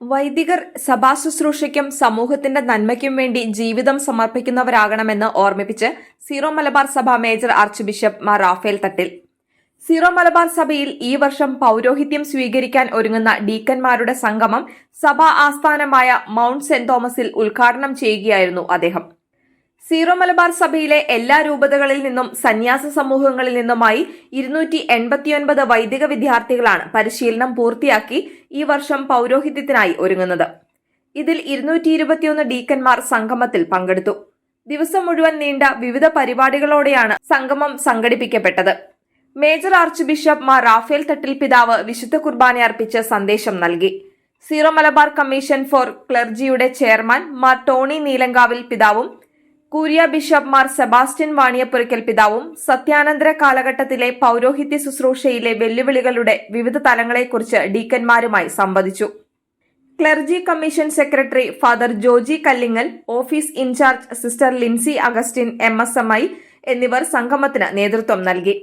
വൈദികർ സഭാശുശ്രൂഷയ്ക്കും സമൂഹത്തിന്റെ നന്മയ്ക്കും വേണ്ടി ജീവിതം സമർപ്പിക്കുന്നവരാകണമെന്ന് ഓർമ്മിപ്പിച്ച് സീറോ മലബാർ സഭ major archbishop Mar Raphael Thattil. Syro Malabar സഭയിൽ ഈ വർഷം പൗരോഹിത്യം സ്വീകരിക്കാൻ ഒരുങ്ങുന്ന ഡീക്കന്മാരുടെ സംഗമം സഭാ ആസ്ഥാനമായ മൗണ്ട് സെന്റ് തോമസിൽ ഉദ്ഘാടനം ചെയ്യുകയായിരുന്നു അദ്ദേഹം. സീറോ മലബാർ സഭയിലെ എല്ലാ രൂപതകളിൽ നിന്നും സന്യാസ സമൂഹങ്ങളിൽ നിന്നുമായി ഇരുന്നൂറ്റി എൺപത്തിയൊൻപത് വൈദിക വിദ്യാർത്ഥികളാണ് പരിശീലനം പൂർത്തിയാക്കി ഈ വർഷം പൗരോഹിത്യത്തിനായി ഒരുങ്ങുന്നത്. ഇതിൽ ഇരുന്നൂറ്റി ഇരുപത്തിയൊന്ന് ഡീക്കന്മാർ സംഗമത്തിൽ പങ്കെടുത്തു. ദിവസം മുഴുവൻ നീണ്ട വിവിധ പരിപാടികളോടെയാണ് സംഗമം സംഘടിപ്പിക്കപ്പെട്ടത്. Major archbishop Mar Raphael Thattil പിതാവ് വിശുദ്ധ കുർബാന അർപ്പിച്ച് സന്ദേശം നൽകി. സീറോ മലബാർ കമ്മീഷൻ ഫോർ ക്ലർജിയുടെ ചെയർമാൻ മാർ ടോണി നീലങ്കാവിൽ പിതാവും curia bishop Mar Sebastian Vaniyapurakkal പിതാവും സത്യാനന്തര കാലഘട്ടത്തിലെ പൗരോഹിത്യ ശുശ്രൂഷയിലെ വെല്ലുവിളികളുടെ വിവിധ തലങ്ങളെക്കുറിച്ച് ഡീക്കന്മാരുമായി സംവദിച്ചു. Clergy commission secretary father Joji Kallingal office incharge sister Lincy Augustine M എന്നിവർ സംഗമത്തിന് നേതൃത്വം നൽകി.